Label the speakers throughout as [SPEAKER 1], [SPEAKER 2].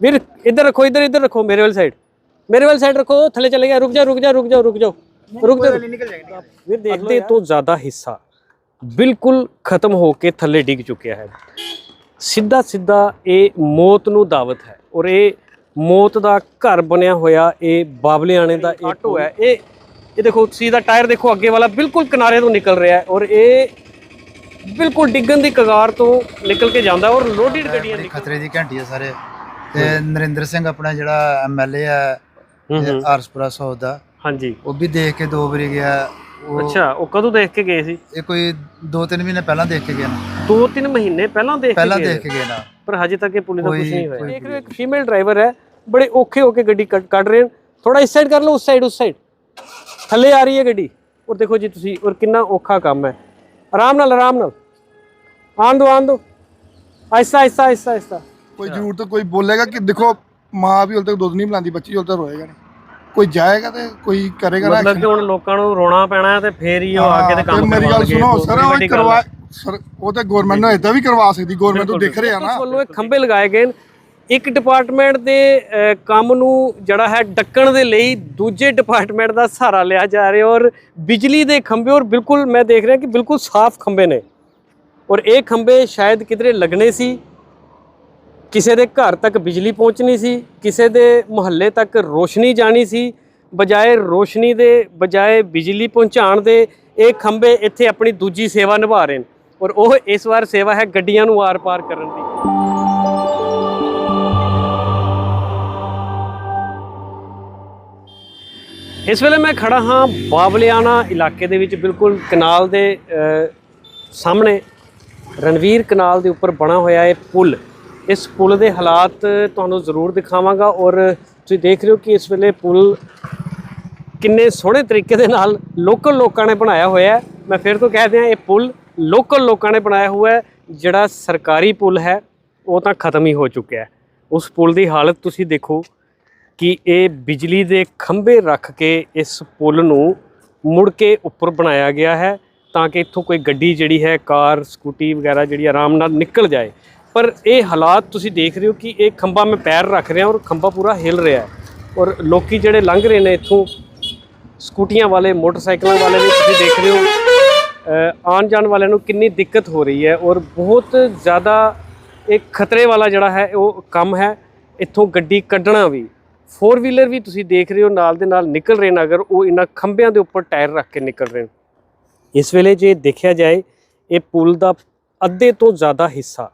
[SPEAKER 1] ਵੀਰ ਇੱਧਰ ਰੱਖੋ ਇੱਧਰ ਇੱਧਰ ਰੱਖੋ ਮੇਰੇ ਵਾਲੀ ਸਾਈਡ ਮੇਰੇ ਵਾਲੀ ਸਾਈਡ ਰੱਖੋ ਥੱਲੇ ਚਲੇ ਗਿਆ। ਰੁਕ ਜਾ ਰੁਕ ਜਾ ਰੁਕ ਜਾ ਰੁਕ ਜਾ। ਰੁਕ ਜਾ। ਵੀਰ ਦੇਖ ਲਓ ਤੋਂ ਜ਼ਿਆਦਾ ਹਿੱਸਾ ਬਿਲਕੁਲ ਖਤਮ ਹੋ ਕੇ ਥੱਲੇ ਡਿੱਗ ਚੁੱਕਿਆ ਹੈ। ਸਿੱਧਾ ਸਿੱਧਾ ਇਹ ਮੌਤ ਨੂੰ ਦਾਵਤ ਹੈ ਔਰ ਇਹ ਮੌਤ ਦਾ ਘਰ ਬਣਿਆ ਹੋਇਆ ਇਹ ਬਾਬਲਿਆਣੇ ਦਾ ਇਹ ਆਟੋ ਹੈ। ਇਹ ਇਹ ਦੇਖੋ ਤੁਸੀਂ ਦਾ ਟਾਇਰ ਦੇਖੋ ਅੱਗੇ ਵਾਲਾ ਬਿਲਕੁਲ ਕਿਨਾਰੇ ਤੋਂ ਨਿਕਲ ਰਿਹਾ ਹੈ ਔਰ ਇਹ ਬਿਲਕੁਲ ਡਿੱਗਣ ਦੀ ਕਗਾਰ ਤੋਂ ਨਿਕਲ ਕੇ ਜਾਂਦਾ ਔਰ ਲੋਡਡ ਗੱਡੀਆਂ
[SPEAKER 2] ਖਤਰੇ ਦੀ ਘੰਟੀ ਆ ਸਾਰੇ। ਤੇ ਨਰਿੰਦਰ ਸਿੰਘ ਆਪਣਾ ਜਿਹੜਾ ਐਮਐਲਏ ਆ
[SPEAKER 1] ਹੂੰ
[SPEAKER 2] ਆਰਸਪੁਰਾ ਸੌਦ ਦਾ।
[SPEAKER 1] ਹਾਂਜੀ।
[SPEAKER 2] ਉਹ ਵੀ ਦੇਖ ਕੇ ਦੋ ਵਾਰੀ ਗਿਆ।
[SPEAKER 1] ਅੱਛਾ ਉਹ ਕਦੋਂ ਦੇਖ ਕੇ ਗਏ ਸੀ?
[SPEAKER 2] ਇਹ ਕੋਈ 2-3 ਮਹੀਨੇ ਪਹਿਲਾਂ ਦੇਖ ਕੇ ਗਿਆ ਨਾ।
[SPEAKER 1] ਦੋ ਤਿੰਨ ਮਹੀਨੇ ਪਹਿਲਾਂ ਦੇਖ ਕੇ
[SPEAKER 2] ਪਹਿਲਾਂ ਦੇਖ ਕੇ ਗਿਆ ਨਾ।
[SPEAKER 1] ਪਰ ਹਜੇ ਤੱਕ ਇਹ ਪੁਲਿਸ ਦਾ ਕੁਝ ਨਹੀਂ ਹੋਇਆ। ਦੇਖ ਰਹੇ ਇੱਕ ਫੀਮੇਲ ਡਰਾਈਵਰ ਹੈ। ਬੜੇ ਔਖੇ ਹੋ ਕੇ ਗੱਡੀ ਕੱਢ ਰਹੇ ਥੋੜਾ ਇਸ ਸਾਈਡ ਕਰ ਲਓ ਉਸ ਸਾਈਡ ਉਸ ਸਾਈਡ ਥੱਲੇ ਆ ਰਹੀ ਹੈ ਗੱਡੀ। ਔਰ ਦੇਖੋ ਜੀ ਤੁਸੀਂ ਔਰ ਕਿੰਨਾ ਔਖਾ ਕੰਮ ਹੈ। ਆਰਾਮ ਨਾਲ ਆਰਾਮ ਨਾਲ। ਆਨ ਦੋ ਆਨ ਦੋ। ਆਹਿਸਤਾ ਆਹਿਸਤਾ।
[SPEAKER 3] ਕੋਈ ਜ਼ਰੂਰਤ ਕੋਈ ਬੋਲੇਗਾ ਕਿ ਦੇਖੋ ਮਾਂ ਵੀ ਉਲ ਤੱਕ ਦੁੱਧ ਨਹੀਂ ਪਿਲਾਉਂਦੀ ਬੱਚੀ ਉਲ ਤੱਕ ਰੋਏਗਾ ਨਹੀਂ। ਕੋਈ ਜਾਏਗਾ ਤੇ ਕੋਈ ਕਰੇਗਾ ਨਾ
[SPEAKER 1] ਮਤਲਬ ਕਿ ਹੁਣ ਲੋਕਾਂ ਨੂੰ ਰੋਣਾ ਪੈਣਾ ਹੈ ਤੇ ਫੇਰ ਹੀ ਉਹ ਆ ਕੇ ਤੇ ਕੰਮ
[SPEAKER 3] ਮੇਰੀ ਗੱਲ
[SPEAKER 1] ਕਰਵਾਉਣਗੇ।
[SPEAKER 3] ਸੁਣੋ ਸਰ ਉਹ ਕਰਵਾ। ਸਰ ਉਹ ਤਾਂ ਗਵਰਨਮੈਂਟ ਨੇ ਇਦਾਂ ਵੀ ਕਰਵਾ ਸਕਦੀ ਗਵਰਨਮੈਂਟ ਤੋਂ ਦਿਖ ਰਿਹਾ ਨਾ।
[SPEAKER 1] ਵੱਲੋਂ ਇਹ ਖੰਭੇ ਲਗਾਏ ਗਏ ਇੱਕ ਡਿਪਾਰਟਮੈਂਟ ਦੇ ਕੰਮ ਨੂੰ ਜਿਹੜਾ ਹੈ ਡੱਕਣ ਦੇ ਲਈ ਦੂਜੇ ਡਿਪਾਰਟਮੈਂਟ ਦਾ ਸਹਾਰਾ ਲਿਆ ਜਾ ਰਿਹਾ ਔਰ ਬਿਜਲੀ ਦੇ ਖੰਭੇ ਔਰ ਬਿਲਕੁਲ ਮੈਂ ਦੇਖ ਰਿਹਾ ਕਿ ਬਿਲਕੁਲ ਸਾਫ਼ ਖੰਭੇ ਨੇ। ਔਰ ਇਹ ਖੰਭੇ ਸ਼ਾਇਦ ਕਿਧਰੇ ਲੱਗਣੇ ਸੀ। ਕਿਸੇ ਦੇ ਘਰ ਤੱਕ ਬਿਜਲੀ ਪਹੁੰਚਣੀ ਸੀ, ਕਿਸੇ ਦੇ ਮੁਹੱਲੇ ਤੱਕ ਰੋਸ਼ਨੀ ਜਾਣੀ ਸੀ, ਬਜਾਏ ਰੋਸ਼ਨੀ ਦੇ, ਬਜਾਏ ਬਿਜਲੀ ਪਹੁੰਚਾਉਣ ਦੇ, ਇਹ ਖੰਭੇ ਇੱਥੇ ਆਪਣੀ ਦੂਜੀ ਸੇਵਾ ਨਿਭਾ ਰਹੇ ਨੇ ਔਰ ਉਹ ਇਸ ਵਾਰ ਸੇਵਾ ਹੈ ਗੱਡੀਆਂ ਨੂੰ ਆਰ-ਪਾਰ ਕਰਨ ਦੀ। ਇਸ ਵੇਲੇ ਮੈਂ ਖੜਾ ਹਾਂ ਬਾਬਲਿਆਣਾ ਇਲਾਕੇ ਦੇ ਵਿੱਚ, ਬਿਲਕੁਲ ਕਨਾਲ ਦੇ ਸਾਹਮਣੇ, ਰਣਵੀਰ ਕਨਾਲ ਦੇ ਉੱਪਰ ਬਣਾ ਹੋਇਆ ਇਹ ਪੁਲ। ਇਸ ਪੁਲ ਦੇ ਹਾਲਾਤ ਤੁਹਾਨੂੰ ਜ਼ਰੂਰ ਦਿਖਾਵਾਂਗਾ ਔਰ ਤੁਸੀਂ ਦੇਖ ਰਹੇ ਹੋ ਕਿ ਇਸ ਵੇਲੇ ਪੁਲ ਕਿੰਨੇ ਸੋਹਣੇ ਤਰੀਕੇ ਦੇ ਨਾਲ ਲੋਕਲ ਲੋਕਾਂ ਨੇ ਬਣਾਇਆ ਹੋਇਆ ਹੈ। ਮੈਂ ਫਿਰ ਤੋਂ ਕਹਿ ਦਿਆਂ, ਇਹ ਪੁਲ ਲੋਕਲ ਲੋਕਾਂ ਨੇ ਬਣਾਇਆ ਹੋਇਆ ਹੈ, ਜਿਹੜਾ ਸਰਕਾਰੀ ਪੁਲ ਹੈ, ਉਹ ਤਾਂ ਖਤਮ ਹੀ ਹੋ ਚੁੱਕਿਆ ਹੈ। ਉਸ ਪੁਲ ਦੀ ਹਾਲਤ ਤੁਸੀਂ ਦੇਖੋ ਕਿ ਇਹ ਬਿਜਲੀ ਦੇ ਖੰਭੇ ਰੱਖ ਕੇ ਇਸ ਪੁਲ ਨੂੰ ਮੁੜ ਕੇ ਉੱਪਰ ਬਣਾਇਆ ਗਿਆ ਹੈ, ਤਾਂ ਕਿ ਇੱਥੋਂ ਕੋਈ ਗੱਡੀ ਜਿਹੜੀ ਹੈ, ਕਾਰ, ਸਕੂਟੀ ਵਗੈਰਾ ਜਿਹੜੀ ਆਰਾਮ ਨਾਲ ਨਿਕਲ ਜਾਏ। ਪਰ ਇਹ ਹਾਲਾਤ ਤੁਸੀਂ ਦੇਖ ਰਹੇ ਹੋ ਕਿ ਇਹ ਖੰਭਾ ਮੈਂ ਪੈਰ ਰੱਖ ਰਿਹਾ ਔਰ ਖੰਭਾ ਪੂਰਾ ਹਿਲ ਰਿਹਾ ਹੈ। ਔਰ ਲੋਕੀ ਜਿਹੜੇ ਲੰਘ ਰਹੇ ਨੇ ਇੱਥੋਂ, ਸਕੂਟੀਆਂ ਵਾਲੇ, ਮੋਟਰਸਾਈਕਲਾਂ ਵਾਲੇ ਵੀ ਤੁਸੀਂ ਦੇਖ ਰਹੇ ਹੋ ਆਉਣ ਜਾਣ ਵਾਲਿਆਂ ਨੂੰ ਕਿੰਨੀ ਦਿੱਕਤ ਹੋ ਰਹੀ ਹੈ ਔਰ ਬਹੁਤ ਜ਼ਿਆਦਾ ਇੱਕ ਖਤਰੇ ਵਾਲਾ ਜਿਹੜਾ ਹੈ, ਉਹ ਕੰਮ ਹੈ। ਇੱਥੋਂ ਗੱਡੀ ਕੱਢਣਾ ਵੀ। ਫੋਰ ਵੀਲਰ ਵੀ ਤੁਸੀਂ ਦੇਖ ਰਹੇ ਹੋ, ਨਾਲ ਦੇ ਨਾਲ ਨਿਕਲ ਰਹੇ ਨੇ ਅਗਰ ਉਹ ਇਹਨਾਂ ਖੰਭਿਆਂ ਦੇ ਉੱਪਰ ਟਾਇਰ ਰੱਖ ਕੇ ਨਿਕਲ ਰਹੇ ਨੇ। ਇਸ ਵੇਲੇ ਜੇ ਦੇਖਿਆ ਜਾਏ, ਇਹ ਪੁਲ ਦਾ ਅੱਧੇ ਤੋਂ ਜ਼ਿਆਦਾ ਹਿੱਸਾ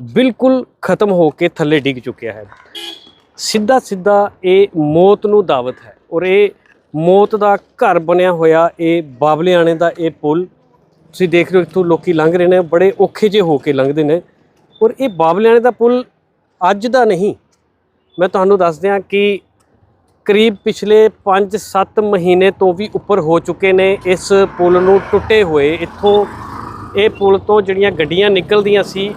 [SPEAKER 1] ਬਿਲਕੁਲ ਖਤਮ ਹੋ ਕੇ ਥੱਲੇ ਡਿੱਗ ਚੁੱਕਿਆ ਹੈ। ਸਿੱਧਾ ਸਿੱਧਾ ਇਹ ਮੌਤ ਨੂੰ ਦਾਵਤ ਹੈ ਔਰ ਇਹ ਮੌਤ ਦਾ ਘਰ ਬਣਿਆ ਹੋਇਆ ਇਹ ਬਾਬਲਿਆਣੇ ਦਾ ਇਹ ਪੁਲ। ਤੁਸੀਂ ਦੇਖ ਰਹੇ ਹੋ ਇੱਥੋਂ ਲੋਕੀ ਲੰਘ ਰਹੇ ਨੇ, ਬੜੇ ਔਖੇ ਜਿਹੇ ਹੋ ਕੇ ਲੰਘਦੇ ਨੇ। ਔਰ ਇਹ ਬਾਬਲਿਆਣੇ ਦਾ ਪੁਲ ਅੱਜ ਦਾ ਨਹੀਂ। ਮੈਂ ਤੁਹਾਨੂੰ ਦੱਸ ਦਿਆਂ ਕਿ ਕਰੀਬ ਪਿਛਲੇ 5-7 ਮਹੀਨੇ ਤੋਂ ਵੀ ਉੱਪਰ ਹੋ ਚੁੱਕੇ ਨੇ ਇਸ ਪੁਲ ਨੂੰ ਟੁੱਟੇ ਹੋਏ। ਇੱਥੋਂ ਇਹ ਪੁਲ ਤੋਂ ਜਿਹੜੀਆਂ ਗੱਡੀਆਂ ਨਿਕਲਦੀਆਂ ਸੀ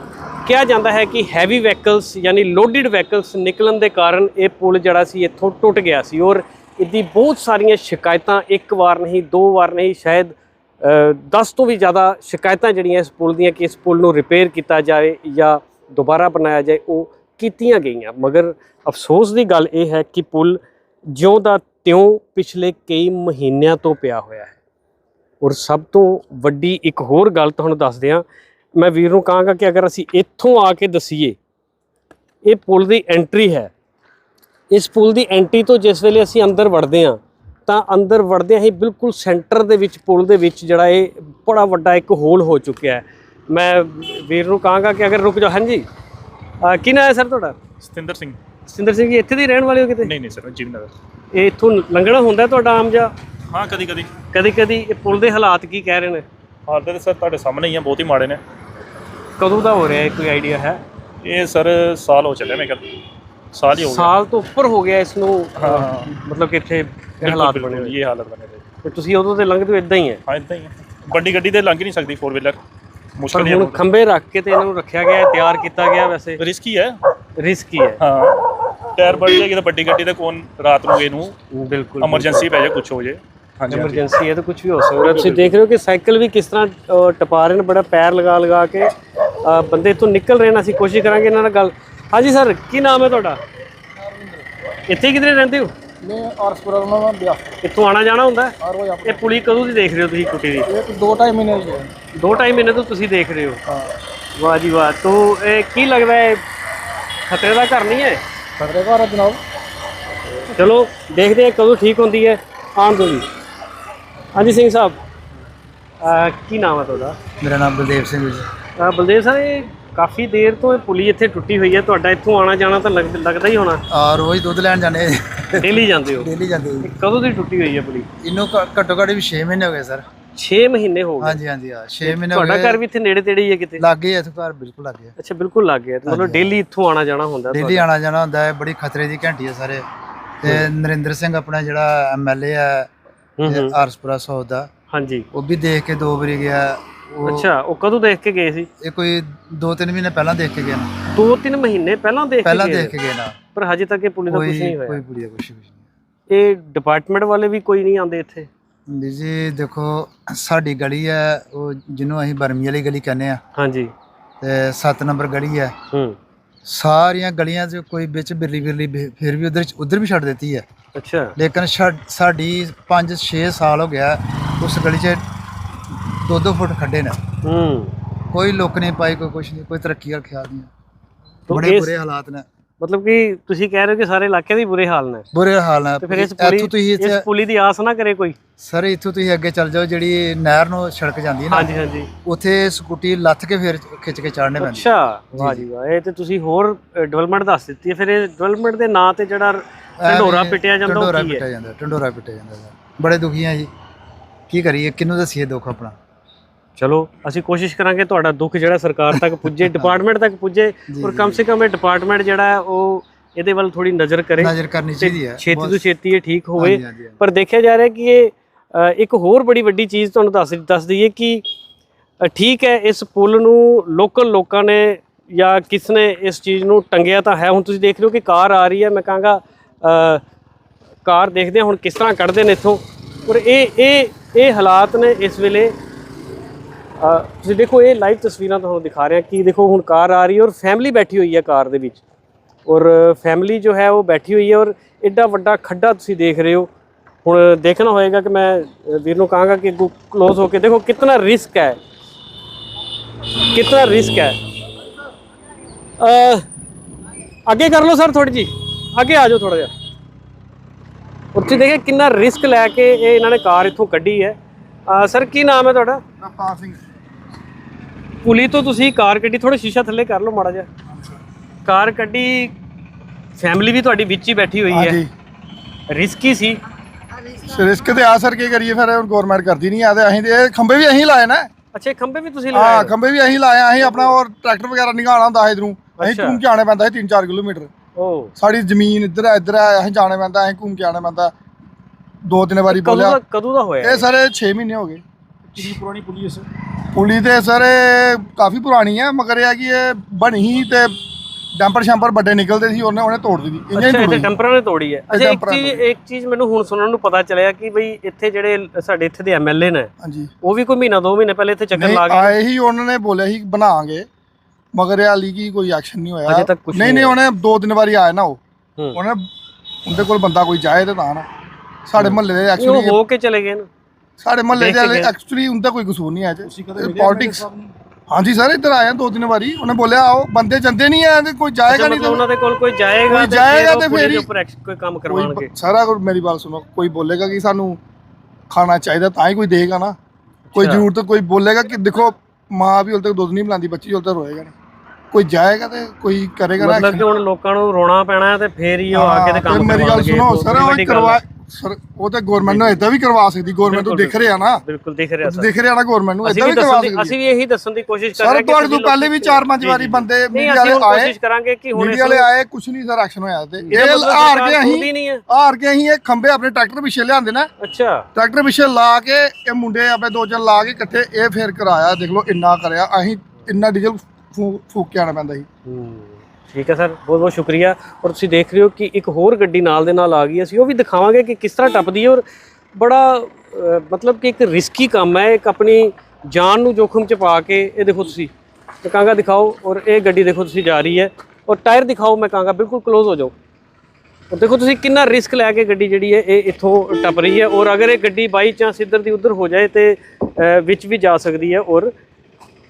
[SPEAKER 1] ਕਿਹਾ ਜਾਂਦਾ ਹੈ ਕਿ ਹੈਵੀ ਵਹੀਕਲਸ ਯਾਨੀ ਲੋਡਡ ਵਹੀਕਲਸ ਨਿਕਲਣ ਦੇ ਕਾਰਨ ਇਹ ਪੁਲ ਜਿਹੜਾ ਸੀ ਇੱਥੋਂ ਟੁੱਟ ਗਿਆ ਸੀ ਔਰ ਇਹਦੀ ਬਹੁਤ ਸਾਰੀਆਂ ਸ਼ਿਕਾਇਤਾਂ ਇੱਕ ਵਾਰ ਨਹੀਂ, ਦੋ ਵਾਰ ਨਹੀਂ, ਸ਼ਾਇਦ 10 ਤੋਂ ਵੀ ਜ਼ਿਆਦਾ ਸ਼ਿਕਾਇਤਾਂ ਜਿਹੜੀਆਂ ਇਸ ਪੁਲ ਦੀਆਂ ਕਿ ਇਸ ਪੁਲ ਨੂੰ ਰਿਪੇਅਰ ਕੀਤਾ ਜਾਵੇ ਜਾਂ ਦੁਬਾਰਾ ਬਣਾਇਆ ਜਾਏ, ਉਹ ਕੀਤੀਆਂ ਗਈਆਂ। ਮਗਰ ਅਫਸੋਸ ਦੀ ਗੱਲ ਇਹ ਹੈ ਕਿ ਪੁਲ ਜਿਉਂ ਦਾ ਤਿਉਂ ਪਿਛਲੇ ਕਈ ਮਹੀਨਿਆਂ ਤੋਂ ਪਿਆ ਹੋਇਆ ਹੈ। ਔਰ ਸਭ ਤੋਂ ਵੱਡੀ ਇੱਕ ਹੋਰ ਗੱਲ ਤੁਹਾਨੂੰ ਦੱਸ ਦਿਆਂ ਮੈਂ ਵੀਰ ਨੂੰ ਕਹਾਂਗਾ ਕਿ ਅਗਰ ਅਸੀਂ ਇੱਥੋਂ ਆ ਕੇ ਦਸੀਏ ਇਹ ਪੁਲ ਦੀ ਐਂਟਰੀ ਹੈ। ਇਸ ਪੁਲ ਦੀ ਐਂਟਰੀ ਤੋਂ ਜਿਸ ਵੇਲੇ ਅਸੀਂ ਅੰਦਰ ਵੜਦੇ ਹਾਂ ਤਾਂ ਅੰਦਰ ਵੜਦਿਆਂ ਹੀ ਬਿਲਕੁਲ ਸੈਂਟਰ ਦੇ ਵਿੱਚ ਪੁਲ ਦੇ ਵਿੱਚ ਜਿਹੜਾ ਇਹ ਬੜਾ ਵੱਡਾ ਇੱਕ ਹੋਲ ਹੋ ਚੁੱਕਿਆ ਹੈ। ਮੈਂ ਵੀਰ ਨੂੰ ਕਹਾਂਗਾ ਕਿ ਅਗਰ ਰੁਕ ਜਾਓ। ਹਾਂਜੀ। ਕੀ ਨਾਂ ਹੈ ਸਰ ਤੁਹਾਡਾ?
[SPEAKER 4] ਸਤਿੰਦਰ ਸਿੰਘ।
[SPEAKER 1] ਸਤਿੰਦਰ ਸਿੰਘ ਜੀ ਇੱਥੇ ਦੇ ਰਹਿਣ ਵਾਲੇ ਹੋ ਕਿਤੇ?
[SPEAKER 4] ਨਹੀਂ ਨਹੀਂ ਸਰ ਜੀਵ ਨਗਰ
[SPEAKER 1] ਇਹ ਇੱਥੋਂ ਲੰਘਣਾ ਹੁੰਦਾ ਤੁਹਾਡਾ ਆਮ ਜਾਂ
[SPEAKER 4] ਹਾਂ ਕਦੀ ਕਦੀ
[SPEAKER 1] ਕਦੀ ਕਦੀ ਇਹ ਪੁਲ ਦੇ ਹਾਲਾਤ ਕੀ ਕਹਿ ਰਹੇ ਨੇ?
[SPEAKER 4] ਹਾਲਤ ਤਾਂ ਸਰ ਤੁਹਾਡੇ ਸਾਹਮਣੇ ਹੀ ਆ ਬਹੁਤ ਹੀ ਮਾੜੇ ਨੇ।
[SPEAKER 1] ਕਦੋਂ ਦਾ ਹੋ ਰਿਹਾ ਹੈ ਕੋਈ ਆਈਡੀਆ ਹੈ?
[SPEAKER 4] ਇਹ ਸਰ ਸਾਲ ਹੋ ਚੱਲਿਆ ਮੇਰੇ ਖਿਆਲ ਸਾਲ ਹੀ ਹੋ ਗਿਆ।
[SPEAKER 1] ਸਾਲ ਤੋਂ ਉੱਪਰ ਹੋ ਗਿਆ ਇਸ ਨੂੰ ਅਹ,
[SPEAKER 4] ਹਾਂ।
[SPEAKER 1] ਮਤਲਬ ਕਿ ਇੱਥੇ ਇਹ
[SPEAKER 4] ਬਿਲਕੁਲ,
[SPEAKER 1] ਹਾਲਾਤ
[SPEAKER 4] ਬਿਲਕੁਲ,
[SPEAKER 1] ਬਣੇ ਹੋਏ।
[SPEAKER 4] ਇਹ ਹਾਲਤ ਬਣੇ ਹੋਏ।
[SPEAKER 1] ਤੇ ਤੁਸੀਂ ਉਦੋਂ ਤੇ ਲੰਘਦੇ ਹੋ ਇਦਾਂ ਹੀ ਹੈ?
[SPEAKER 4] ਹਾਂ ਇਦਾਂ ਹੀ ਹੈ। ਵੱਡੀ ਗੱਡੀ ਤੇ ਲੰਘ ਹੀ ਨਹੀਂ ਸਕਦੀ 4 ਵੀਲਰ
[SPEAKER 1] ਪਰ
[SPEAKER 4] ਮੁਸ਼ਕਲ ਹੀ
[SPEAKER 1] ਹੁਣ ਖੰਭੇ ਰੱਖ ਕੇ ਤੇ ਇਹਨਾਂ ਨੂੰ ਰੱਖਿਆ ਗਿਆ ਹੈ ਤਿਆਰ ਕੀਤਾ ਗਿਆ ਵੈਸੇ।
[SPEAKER 4] ਰਿਸਕੀ ਹੈ।
[SPEAKER 1] ਰਿਸਕੀ ਹੈ।
[SPEAKER 4] ਹਾਂ। ਟਾਇਰ ਬੜ ਜਾਏਗੀ ਤਾਂ ਵੱਡੀ ਗੱਡੀ ਤੇ ਕੌਣ ਰਾਤ ਨੂੰ ਇਹਨੂੰ
[SPEAKER 1] ਬਿਲਕੁਲ
[SPEAKER 4] ਐਮਰਜੈਂਸੀ ਪੈ ਜਾਏ ਕੁਝ ਹੋ ਹਾਂਜੀ
[SPEAKER 1] ਐਮਰਜੈਂਸੀ ਹੈ ਤਾਂ ਕੁਝ ਵੀ ਹੋ ਸਕਦਾ। ਤੁਸੀਂ ਦੇਖ ਰਹੇ ਹੋ ਕਿ ਸਾਈਕਲ ਵੀ ਕਿਸ ਤਰ੍ਹਾਂ ਟਪਾ ਰਹੇ ਨੇ ਬੜਾ ਪੈਰ ਲਗਾ ਲਗਾ ਕੇ ਬੰਦੇ ਤੋਂ ਨਿਕਲ ਰਹੇ ਨੇ ਅਸੀਂ ਕੋਸ਼ਿਸ਼ ਕਰਾਂਗੇ ਇਹਨਾਂ ਨਾਲ ਗੱਲ। ਹਾਂਜੀ ਸਰ ਕੀ ਨਾਮ ਹੈ ਤੁਹਾਡਾ? ਇੱਥੇ ਕਿਧਰੇ ਰਹਿੰਦੇ ਹੋ?
[SPEAKER 5] ਮੈਂ ਆਰਸਪੁਰਾ ਰਹਿੰਦਾ ਹਾਂ ਬਿਆਸ।
[SPEAKER 1] ਇੱਥੋਂ ਆਣਾ ਜਾਣਾ ਹੁੰਦਾ? ਇਹ ਪੁਲੀ ਕਦੋਂ ਦੀ ਦੇਖ ਰਹੇ ਹੋ ਤੁਸੀਂ ਕੁੱਟੀ ਦੀ?
[SPEAKER 5] ਇਹ ਦੋ ਢਾਈ ਮਹੀਨੇ ਹੋ ਗਏ।
[SPEAKER 1] ਦੋ ਢਾਈ ਮਹੀਨੇ ਤੋਂ ਤੁਸੀਂ ਦੇਖ ਰਹੇ ਹੋ?
[SPEAKER 5] ਹਾਂ।
[SPEAKER 1] ਵਾਹ ਜੀ ਵਾਹ। ਤੋਂ ਇਹ ਕੀ ਲੱਗਦਾ ਹੈ? ਖਤਰੇ ਦਾ ਘਰ ਨਹੀਂ ਹੈ?
[SPEAKER 5] ਖਤਰੇ ਦਾ ਘਰ ਜਨਾਬ।
[SPEAKER 1] ਚਲੋ ਦੇਖਦੇ ਹਾਂ ਕਦੋਂ ਠੀਕ ਹੁੰਦੀ ਹੈ। ਆਉਣ ਦੋ ਜੀ। ਹਾਂਜੀ ਸਿੰਘ ਸਾਹਿਬ ਅਹ ਕੀ ਨਾਮ ਹੈ ਤੁਹਾਡਾ?
[SPEAKER 2] ਮੇਰਾ ਨਾਮ ਬਲਦੇਵ ਸਿੰਘ ਜੀ।
[SPEAKER 1] ਅਹ ਬਲਦੇਵ ਸਰ ਇਹ ਕਾਫੀ ਦੇਰ ਤੋਂ ਇਹ ਪੁਲੀ ਇੱਥੇ ਟੁੱਟੀ ਹੋਈ ਹੈ ਤੁਹਾਡਾ ਇੱਥੋਂ ਆਣਾ ਜਾਣਾ ਤਾਂ ਲੱਗ- ਲੱਗਦਾ ਹੀ ਹੋਣਾ।
[SPEAKER 2] ਆ ਰੋਜ਼ ਦੁੱਧ ਲੈਣ ਜਾਂਦੇ
[SPEAKER 1] ਡੇਲੀ ਜਾਂਦੇ ਹੋ?
[SPEAKER 2] ਡੇਲੀ ਜਾਂਦੇ ਜੀ।
[SPEAKER 1] ਇਹ ਕਦੋਂ ਦੀ ਟੁੱਟੀ ਹੋਈ ਹੈ ਪੁਲੀ?
[SPEAKER 2] ਇਹਨੂੰ ਘ- ਘੱਟੋ ਘੱਟ ਵੀ 6 ਮਹੀਨੇ ਹੋ ਗਏ ਸਰ।
[SPEAKER 1] 6 ਮਹੀਨੇ ਹੋ ਗਏ?
[SPEAKER 2] ਹਾਂਜੀ ਹਾਂਜੀ ਆ 6 ਮਹੀਨੇ ਹੋ
[SPEAKER 1] ਤੁਹਾਡਾ
[SPEAKER 2] ਗਏ।
[SPEAKER 1] ਘਰ ਵੀ ਇੱਥੇ ਨੇੜੇ ਤੇੜੇ ਹੀ ਹੈ ਕਿਤੇ?
[SPEAKER 2] ਲੱਗੇ ਇੱਥੇ ਘਰ ਬਿਲਕੁਲ ਲੱਗੇ
[SPEAKER 1] ਅੱਛਾ ਬਿਲਕੁਲ ਲੱਗ ਗਿਆ। ਮਤਲਬ ਡੇਲੀ ਇੱਥੋਂ ਆਣਾ ਜਾਣਾ ਹੁੰਦਾ
[SPEAKER 2] ਡੇਲੀ ਆਣਾ ਜਾਣਾ ਹੁੰਦਾ ਹੈ ਬੜੀ ਖਤਰੇ ਦੀ ਘੰਟੀ ਹੈ ਸਾਰੇ। ਤੇ ਨਰਿੰਦਰ ਸਿੰਘ ਆਪਣਾ ਜਿਹੜਾ ਐਮਐਲਏ ਹੂੰ ਆਰਸਪੁਰਾ ਸੌਦ ਦਾ।
[SPEAKER 1] ਹਾਂਜੀ।
[SPEAKER 2] ਉਹ ਵੀ ਦੇਖ ਕੇ ਦੋ ਵਾਰੀ ਗਿਆ। ਉਹ
[SPEAKER 1] ਅੱਛਾ ਉਹ ਕਦੋਂ ਦੇਖ ਕੇ ਗਏ ਸੀ?
[SPEAKER 2] ਇਹ ਕੋਈ 2-3 ਮਹੀਨੇ ਪਹਿਲਾਂ ਦੇਖ ਕੇ ਗਿਆ ਨਾ।
[SPEAKER 1] ਦੋ ਤਿੰਨ ਮਹੀਨੇ ਪਹਿਲਾਂ ਦੇਖ ਕੇ
[SPEAKER 2] ਪਹਿਲਾਂ
[SPEAKER 1] ਗਏ?
[SPEAKER 2] ਦੇਖ ਕੇ ਗਿਆ ਨਾ।
[SPEAKER 1] ਪਰ ਹਜੇ ਤੱਕ ਇਹ ਪੁਲਿਸ ਦਾ ਕੁਝ
[SPEAKER 2] ਕੋਈ
[SPEAKER 1] ਨਹੀਂ ਹੋਇਆ।
[SPEAKER 2] ਕੋਈ ਬੁੜੀਆ ਕੁਛ ਕੁਛ
[SPEAKER 1] ਇਹ ਡਿਪਾਰਟਮੈਂਟ ਵਾਲੇ ਵੀ ਕੋਈ ਨਹੀਂ ਆਉਂਦੇ ਇੱਥੇ?
[SPEAKER 2] ਨਹੀਂ ਜੀ ਦੇਖੋ ਸਾਡੀ ਗਲੀ ਹੈ ਉਹ ਜਿਹਨੂੰ ਅਸੀਂ ਬਰਮੀ ਵਾਲੀ ਗਲੀ ਕਹਿੰਦੇ ਆ।
[SPEAKER 1] ਹਾਂਜੀ।
[SPEAKER 2] ਤੇ 7 ਨੰਬਰ ਗਲੀ ਹੈ।
[SPEAKER 1] ਹੂੰ।
[SPEAKER 2] ਸਾਰੀਆਂ ਗਲੀਆਂ 'ਚ ਕੋਈ ਵਿੱਚ ਬਿਰਲੀ ਬਿਰਲੀ ਫਿਰ ਵੀ ਉਧਰ ਉਧਰ ਵੀ ਛੱਡ ਦਿੱਤੀ ਹੈ।
[SPEAKER 1] ਅੱਛਾ।
[SPEAKER 2] ਲੇਕਿਨ ਸਾਡੀ 5-6 ਸਾਲ ਹੋ ਗਿਆ ਉਸ ਗਲੀ 'ਚ ਦੋ ਦੋ ਫੁੱਟ ਖੱਡੇ ਨੇ।
[SPEAKER 1] ਹੂੰ।
[SPEAKER 2] ਕੋਈ ਲੁੱਕ ਨਹੀਂ ਪਾਈ ਕੋਈ ਕੁਛ ਨਹੀਂ ਕੋਈ ਤਰੱਕੀ ਦਾ ਖਿਆਲ ਨਹੀਂ
[SPEAKER 1] ਤੋ
[SPEAKER 2] ਬੜੇ
[SPEAKER 1] ਇਸ-
[SPEAKER 2] ਬੁਰੇ ਹਾਲਾਤ ਨੇ।
[SPEAKER 1] ਮਤਲਬ ਕਿ ਤੁਸੀਂ ਕਹਿ ਰਹੇ ਹੋ ਕਿ ਸਾਰੇ ਇਲਾਕੇ ਦੇ ਹੀ ਬੁਰੇ ਹਾਲ ਨੇ।
[SPEAKER 2] ਬੁਰੇ ਹਾਲ ਨੇ।
[SPEAKER 1] ਤੇ ਫਿਰ ਇਸ ਪੁਲੀ
[SPEAKER 2] ਇੱਥੋਂ ਤੁਸੀਂ
[SPEAKER 1] ਇਸ
[SPEAKER 2] ਇੱਥੇ
[SPEAKER 1] ਪੁਲੀ ਦੀ ਆਸ ਨਾ ਕਰੇ ਕੋਈ।
[SPEAKER 2] ਸਰ ਇੱਥੋਂ ਤੁਸੀਂ ਅੱਗੇ ਚੱਲ ਜਾਓ ਜਿਹੜੀ ਨਹਿਰ ਨੂੰ ਸੜਕ ਜਾਂਦੀ ਹੈ ਨਾ
[SPEAKER 1] ਹਾਂਜੀ ਹਾਂਜੀ।
[SPEAKER 2] ਉੱਥੇ ਸਕੂਟੀ ਲੱਥ ਕੇ ਫਿਰ ਖਿੱਚ ਕੇ ਚੜਨੇ ਪੈਂਦੇ।
[SPEAKER 1] ਅੱਛਾ। ਵਾਹ ਜੀ ਵਾਹ। ਇਹ ਤੇ ਤੁਸੀਂ ਹੋਰ ਡਿਵੈਲਪਮੈਂਟ ਦੱਸ ਦਿੱਤੀ ਹੈ। ਫਿਰ ਇਹ ਡਿਵੈਲਪਮੈਂਟ ਦੇ ਨਾਂ ਤੇ ਜਿਹੜਾ ਢੰਡੋਰਾ ਪਿੱਟਿਆ ਜਾਂਦਾ ਉਹ
[SPEAKER 2] ਢੰਡੋਰਾ
[SPEAKER 1] ਕੀ ਹੈ?
[SPEAKER 2] ਪਿੱਟਿਆ ਜਾਂਦਾ ਢੰਡੋਰਾ ਪਿੱਟਿਆ ਜਾਂਦਾ। ਬੜੇ ਦੁਖੀ ਆ ਜੀ। ਕੀ ਕਰੀਏ ਕਿਹਨੂੰ ਦੱਸੀਏ ਦੁੱਖ ਆਪਣਾ?
[SPEAKER 1] ਚਲੋ ਅਸੀਂ ਕੋਸ਼ਿਸ਼ ਕਰਾਂਗੇ ਤੁਹਾਡਾ ਦੁੱਖ ਜਿਹੜਾ ਸਰਕਾਰ ਤੱਕ ਪੁੱਜੇ ਡਿਪਾਰਟਮੈਂਟ ਤੱਕ ਪੁੱਜੇ ਔਰ ਕਮ ਸੇ ਕਮ ਇਹ ਡਿਪਾਰਟਮੈਂਟ ਜਿਹੜਾ ਹੈ ਉਹ ਇਹਦੇ ਵੱਲ ਥੋੜੀ ਨਜ਼ਰ ਕਰੇ।
[SPEAKER 2] ਨਜ਼ਰ ਕਰਨੀ ਚਾਹੀਦੀ ਹੈ।
[SPEAKER 1] ਛੇਤੀ
[SPEAKER 2] ਬਹੁਤ-
[SPEAKER 1] ਤੋਂ ਛੇਤੀ ਇਹ ਠੀਕ ਹੋਵੇ।
[SPEAKER 2] ਹਾਂਜੀ, ਹਾਂਜੀ, ਹਾਂਜੀ।
[SPEAKER 1] ਪਰ ਦੇਖਿਆ ਜਾ ਰਿਹਾ ਕਿ ਇਹ ਅ, ਇੱਕ ਹੋਰ ਬੜੀ ਵੱਡੀ ਚੀਜ਼ ਤੁਹਾਨੂੰ ਦੱਸ ਦੱਸ ਦਈਏ ਕਿ ਅ, ਠੀਕ ਹੈ ਇਸ ਪੁਲ ਨੂੰ ਲੋਕਲ ਲੋਕਾਂ ਨੇ ਜਾਂ ਕਿਸ ਨੇ ਇਸ ਚੀਜ਼ ਨੂੰ ਟੰਗਿਆ ਤਾਂ ਹੈ। ਹੁਣ ਤੁਸੀਂ ਦੇਖ ਰਹੇ ਹੋ ਕਿ ਕਾਰ ਆ ਰਹੀ ਹੈ ਮੈਂ ਕਹਾਂਗਾ ਕਾਰ ਦੇਖਦੇ ਹਾਂ ਹੁਣ ਕਿਸ ਤਰ੍ਹਾਂ ਕੱਢਦੇ ਨੇ ਇੱਥੋਂ। ਔਰ ਇਹ ਇਹ ਇਹ ਹਾਲਾਤ ਨੇ ਇਸ ਵੇਲੇ। ਤੁਸੀਂ ਦੇਖੋ, ਇਹ ਲਾਈਵ ਤਸਵੀਰਾਂ ਤੁਹਾਨੂੰ ਦਿਖਾ ਰਿਹਾ ਕਿ ਦੇਖੋ, ਹੁਣ ਕਾਰ ਆ ਰਹੀ ਹੈ ਔਰ ਫੈਮਿਲੀ ਬੈਠੀ ਹੋਈ ਹੈ ਕਾਰ ਦੇ ਵਿੱਚ। ਔਰ ਫੈਮਿਲੀ ਜੋ ਹੈ, ਉਹ ਬੈਠੀ ਹੋਈ ਹੈ ਔਰ ਐਡਾ ਵੱਡਾ ਖੱਡਾ ਤੁਸੀਂ ਦੇਖ ਰਹੇ ਹੋ। ਹੁਣ ਦੇਖਣਾ ਹੋਏਗਾ ਕਿ ਮੈਂ ਵੀਰ ਨੂੰ ਕਹਾਂਗਾ ਕਿ ক্লোਜ਼ ਹੋ ਕੇ ਦੇਖੋ, ਕਿੰਨਾ ਰਿਸਕ ਹੈ। ਕਿੰਨਾ ਰਿਸਕ ਹੈ। ਅ, ਅੱਗੇ ਕਰ ਲਓ ਸਰ ਥੋੜੀ ਜੀ ਅੱਗੇ ਆ ਜਾਓ ਥੋੜਾ ਜਿਹਾ। ਉੱਥੇ ਦੇਖੇ ਕਿੰਨਾ ਰਿਸਕ ਲੈ ਕੇ ਇਹ ਇਹਨਾਂ ਨੇ ਕਾਰ ਇੱਥੋਂ ਕੱਢੀ ਹੈ। ਸਰ ਕੀ ਨਾਮ ਹੈ ਤੁਹਾਡਾ?
[SPEAKER 3] ਰਫਤਾਰ ਸਿੰਘ।
[SPEAKER 1] ਪੁਲੀ ਤੋਂ ਤੁਸੀਂ ਕਾਰ ਕੱਢੀ ਥੋੜਾ ਸ਼ੀਸ਼ਾ ਥੱਲੇ ਕਰ ਲਓ ਮਾੜਾ ਜਿਹਾ। ਕਾਰ ਕੱਢੀ ਫੈਮਿਲੀ ਵੀ ਤੁਹਾਡੀ ਵਿੱਚ ਹੀ ਬੈਠੀ ਹੋਈ ਹੈ। ਰਿਸਕੀ ਸੀ?
[SPEAKER 3] ਰਿਸਕ ਤੇ ਆ ਸਰ ਕੀ ਕਰੀਏ? ਫਿਰ ਹੁਣ ਗਵਰਨਮੈਂਟ ਕਰਦੀ ਨਹੀਂ ਆ ਤੇ ਅਸੀਂ ਤੇ ਇਹ ਖੰਭੇ ਵੀ ਅਸੀਂ ਲਾਏ ਨਾ।
[SPEAKER 1] ਅੱਛਾ ਖੰਭੇ ਵੀ ਤੁਸੀਂ
[SPEAKER 3] ਹਾਂ
[SPEAKER 1] ਲਗਾਏ
[SPEAKER 3] ਖੰਭੇ ਵੀ ਅਸੀਂ ਲਾਏ ਆ ਅਸੀਂ ਆਪਣਾ ਹੋਰ ਟਰੈਕਟਰ ਵਗੈਰਾ ਨਿਗਾਣਾ ਹੁੰਦਾ ਹੈ ਇਧਰੋਂ। ਅਸੀਂ। ਘੁੰਮ ਕੇ ਆਣੇ ਪੈਂਦਾ ਹੈ 3-4 ਕਿਲੋਮੀਟਰ। ਸਾਡੀ ਜ਼ਮੀਨ ਇੱਧਰ ਆ ਇੱਧਰ ਆ ਅਸੀਂ ਜਾਣਾ ਪੈਂਦਾ ਅਸੀਂ ਘੁੰਮ ਕੇ ਆਣਾ ਪੈਂਦਾ। ਦੋ ਤਿੰਨ ਵਾਰੀ
[SPEAKER 1] ਕਦੋਂ
[SPEAKER 3] ਬੋਲਿਆ।
[SPEAKER 1] ਕਦੋਂ ਦਾ ਹੋਇਆ
[SPEAKER 3] ਇਹ ਇਹ? 6 ਮਹੀਨੇ ਹੋ ਗਏ।
[SPEAKER 5] ਕਿੰਨੀ ਪੁਰਾਣੀ ਪੁਲਿਸ
[SPEAKER 3] ਪੁਲੀ ਤੇ ਸਰ ਕਾਫੀ ਪੁਰਾਣੀ ਆ ਮਗਰ ਇਹ ਆ ਕਿ ਇਹ ਬਣੀ ਤੇ ਡੰਪਰ ਸ਼ੰਪਰ ਵੱਡੇ ਨਿਕਲਦੇ ਸੀ ਉਹਨੇ ਉਹਨੇ ਤੋੜ ਦਿੱਤੀ
[SPEAKER 1] ਇੰਨੇ
[SPEAKER 3] ਹੀ
[SPEAKER 1] ਇਹ
[SPEAKER 3] ਤੋੜੀ
[SPEAKER 1] ਨੇ ਤੋੜੀ ਹੈ। ਅੱਛਾ ਇੱਕ ਚੀਜ਼ ਇੱਕ ਚੀਜ਼ ਮੈਨੂੰ ਹੁਣ ਸੁਣਨ ਨੂੰ ਪਤਾ ਚੱਲਿਆ ਕਿ ਬਈ ਇੱਥੇ ਜਿਹੜੇ ਸਾਡੇ ਇੱਥੇ ਦੇ ਐਮਐਲਏ ਨੇ
[SPEAKER 3] ਹਾਂਜੀ।
[SPEAKER 1] ਉਹ ਵੀ ਕੋਈ ਮਹੀਨਾ ਦੋ ਮਹੀਨੇ ਪਹਿਲੇ ਇੱਥੇ ਚੱਕਰ ਲਾ ਗਏ?
[SPEAKER 3] ਆਏ ਹੀ ਉਹਨਾਂ ਨੇ ਬੋਲਿਆ ਸੀ ਬਣਾਵਾਂਗੇ। ਮਗਰ ਇਹ ਕੀ ਕੋਈ ਐਕਸ਼ਨ ਨਹੀਂ ਹੋਇਆ।
[SPEAKER 1] ਅਜੇ ਤੱਕ ਕੁਛ
[SPEAKER 3] ਨਹੀਂ
[SPEAKER 1] ਨਹੀਂ
[SPEAKER 3] ਨਹੀਂ ਉਹਨੇ ਦੋ ਤਿੰਨ ਵਾਰੀ ਆਇਆ ਨਾ ਉਹ।
[SPEAKER 1] ਹੂੰ।
[SPEAKER 3] ਉਹਨੇ ਉਹਦੇ ਕੋਲ ਬੰਦਾ ਕੋਈ ਜਾਏ ਤੇ ਤਾਂ ਨਾ। ਸਾਡੇ ਮਹੱਲੇ ਦੇ
[SPEAKER 1] ਨਹੀਂ, ਉਹ
[SPEAKER 3] ਐਕਚੁਅਲੀ
[SPEAKER 1] ਹੋ ਕੇ ਚਲੇ ਗਏ ਨਾ।
[SPEAKER 3] ਸਾਡੇ ਮਹੱਲੇ
[SPEAKER 1] ਦੇਖ
[SPEAKER 3] ਦੇ। ਐਕਚੁਅਲੀ ਉਹਦਾ ਕੋਈ ਕਸੂਰ ਨਹੀਂ ਹੈ ਜੀ ਪੋਲਿਟਿਕਸ ਹਾਂਜੀ ਸਰ ਇੱਧਰ ਆਇਆ ਦੋ ਤਿੰਨ ਵਾਰੀ। ਉਹਨੇ ਬੋਲਿਆ ਆਓ ਬੰਦੇ ਜਾਂਦੇ ਨਹੀਂ ਆ ਤੇ ਕੋਈ ਜਾਏਗਾ ਨਹੀਂ
[SPEAKER 1] ਉਹਨਾਂ ਦੇ ਕੋਲ ਕੋਈ ਜਾਏਗਾ
[SPEAKER 3] ਕੋਈ
[SPEAKER 1] ਤੇ
[SPEAKER 3] ਜਾਏਗਾ
[SPEAKER 1] ਉਹ
[SPEAKER 3] ਤੇ ਫਿਰ
[SPEAKER 1] ਦੇ
[SPEAKER 3] ਹੀ-
[SPEAKER 1] ਉੱਪਰ ਐਕਸ਼ਨ- ਕੋਈ ਕੰਮ
[SPEAKER 3] ਕੋਈ
[SPEAKER 1] ਕਰਵਾਉਣਗੇ
[SPEAKER 3] ਸਾਰਾ ਕੁਝ ਮੇਰੀ ਗੱਲ ਸੁਣੋ ਕੋਈ ਬੋਲੇਗਾ ਕਿ ਸਾਨੂੰ ਖਾਣਾ ਚਾਹੀਦਾ ਤਾਂ ਹੀ ਕੋਈ ਦੇਗਾ ਨਾ। ਕੋਈ
[SPEAKER 1] ਅੱਛਾ।
[SPEAKER 3] ਜ਼ਰੂਰਤ ਕੋਈ ਬੋਲੇਗਾ ਕਿ ਦੇਖੋ ਮਾਂ ਵੀ ਉਲ ਤੱਕ ਦੁੱਧ ਨਹੀਂ ਪਿਲਾਉਂਦੀ ਬੱਚੀ ਉਲ ਤੱਕ ਰੋਏਗਾ ਨਹੀਂ ਕੋਈ ਜਾਏਗਾ ਤੇ ਕੋਈ ਕਰੇਗਾ ਨਾ
[SPEAKER 1] ਮਤਲਬ ਕਿ ਹੁਣ ਲੋਕਾਂ ਨੂੰ ਰੋਣਾ ਪੈਣਾ ਹੈ ਤੇ ਫੇਰ ਹੀ ਉਹ ਆ ਕੇ ਤੇ ਕੰਮ
[SPEAKER 3] ਮੇਰੀ ਗੱਲ
[SPEAKER 1] ਕਰਵਾਉਣਗੇ
[SPEAKER 3] ਸੁਣੋ
[SPEAKER 1] ਬਹੁਤ
[SPEAKER 3] ਸਰ ਉਹ ਕਰਵਾ। ਸਰ ਉਹ ਤੇ ਗਵਰਨਮੈਂਟ ਨੂੰ ਇਦਾਂ ਵੀ ਕਰਵਾ ਸਕਦੀ ਗਵਰਨਮੈਂਟ ਨੂੰ ਦਿਖ ਰਿਹਾ ਨਾ।
[SPEAKER 1] ਬਿਲਕੁਲ ਦਿਖ ਰਿਹਾ ਸਰ।
[SPEAKER 3] ਦਿਖ ਰਿਹਾ ਨਾ ਗਵਰਨਮੈਂਟ ਨੂੰ
[SPEAKER 1] ਅਸੀਂ
[SPEAKER 3] ਇਦਾਂ
[SPEAKER 1] ਵੀ
[SPEAKER 3] ਵੀ ਕਰਵਾ
[SPEAKER 1] ਦੱਸਣ ਦੀ
[SPEAKER 3] ਸਕਦੀ।
[SPEAKER 1] ਅਸੀਂ ਵੀ ਇਹੀ ਦੱਸਣ ਦੀ ਕੋਸ਼ਿਸ਼ ਕਰ ਰਹੇ
[SPEAKER 3] ਸਰ ਤੁਹਾਡੇ ਤੋਂ ਪਹਿਲੇ ਵੀ
[SPEAKER 1] ਲੋਕੀ-
[SPEAKER 3] 4-5
[SPEAKER 1] ਜੀ,
[SPEAKER 3] ਵਾਰੀ। ਬੰਦੇ
[SPEAKER 1] ਨਹੀਂ
[SPEAKER 3] ਮੀਡੀਆ
[SPEAKER 1] ਅਸੀਂ
[SPEAKER 3] ਵਾਲੇ
[SPEAKER 1] ਹੁਣ
[SPEAKER 3] ਆਏ।
[SPEAKER 1] ਕੋਸ਼ਿਸ਼ ਕਰਾਂਗੇ ਕਿ ਹੁਣ
[SPEAKER 3] ਮੀਡੀਆ ਵਾਲੇ ਆਏ ਕੁਝ ਨਹੀਂ ਸਰ ਐਕਸ਼ਨ ਹੋਇਆ ਤੇ। ਇਹ ਹਾਰ ਕੇ ਅਸੀਂ
[SPEAKER 1] ਨਹੀਂ ਹੈ।
[SPEAKER 3] ਹਾਰ ਕੇ ਅਸੀਂ ਇਹ ਖੰਭੇ ਆਪਣੇ ਟਰੈਕਟਰ ਪਿੱਛੇ ਲਿਆਂਦੇ ਨਾ।
[SPEAKER 1] ਅੱਛਾ।
[SPEAKER 3] ਟਰੈਕਟਰ ਪਿੱਛੇ ਲਾ ਕੇ ਇਹ ਮੁੰਡੇ ਆਪਣੇ ਦੋ ਜਣ ਲਾ ਕੇ ਇਕੱਠੇ ਇਹ ਫੇਰ ਕਰਾਇਆ ਦੇਖ ਲਓ ਇੰਨਾ ਕਰਿਆ ਅਸੀਂ ਇੰਨਾ ਡੀਜ਼ਲ ਫੂ- ਫੂਕ ਕੇ ਆਣਾ ਪੈਂਦਾ ਸੀ।
[SPEAKER 1] ਠੀਕ ਹੈ ਸਰ ਬਹੁਤ ਬਹੁਤ ਸ਼ੁਕਰੀਆ। ਔਰ ਤੁਸੀਂ ਦੇਖ ਰਹੇ ਹੋ ਕਿ ਇੱਕ ਹੋਰ ਗੱਡੀ ਨਾਲ ਦੇ ਨਾਲ ਆ ਗਈ ਹੈ। ਅਸੀਂ ਉਹ ਵੀ ਦਿਖਾਵਾਂਗੇ ਕਿ ਕਿਸ ਤਰ੍ਹਾਂ ਟੱਪਦੀ ਹੈ ਔਰ ਬੜਾ ਅਹ, ਮਤਲਬ ਕਿ ਇੱਕ ਰਿਸਕੀ ਕੰਮ ਹੈ। ਇੱਕ ਆਪਣੀ ਜਾਨ ਨੂੰ ਜੋਖਮ ਚ ਪਾ ਕੇ ਇਹ ਦੇਖੋ ਤੁਸੀਂ ਕਾਂਗਾ ਦਿਖਾਓ ਔਰ ਇਹ ਗੱਡੀ ਦੇਖੋ ਤੁਸੀਂ ਜਾ ਰਹੀ ਹੈ। ਔਰ ਟਾਇਰ ਦਿਖਾਓ ਮੈਂ ਕਹਾਂਗਾ ਬਿਲਕੁਲ ਕਲੋਜ਼ ਹੋ ਜਾਓ। ਔਰ ਦੇਖੋ ਤੁਸੀਂ ਕਿੰਨਾ ਰਿਸਕ ਲੈ ਕੇ ਗੱਡੀ ਜਿਹੜੀ ਹੈ ਇਹ ਇੱਥੋਂ ਟੱਪ ਰਹੀ ਹੈ। ਔਰ ਅਗਰ ਇਹ ਗੱਡੀ ਬਾਈ ਚਾਂਸ ਇੱਧਰ ਦੀ ਉੱਧਰ ਹੋ ਜਾਏ ਤੇ ਅ, ਵਿੱਚ ਵੀ ਜਾ ਸਕਦੀ ਹੈ ਔਰ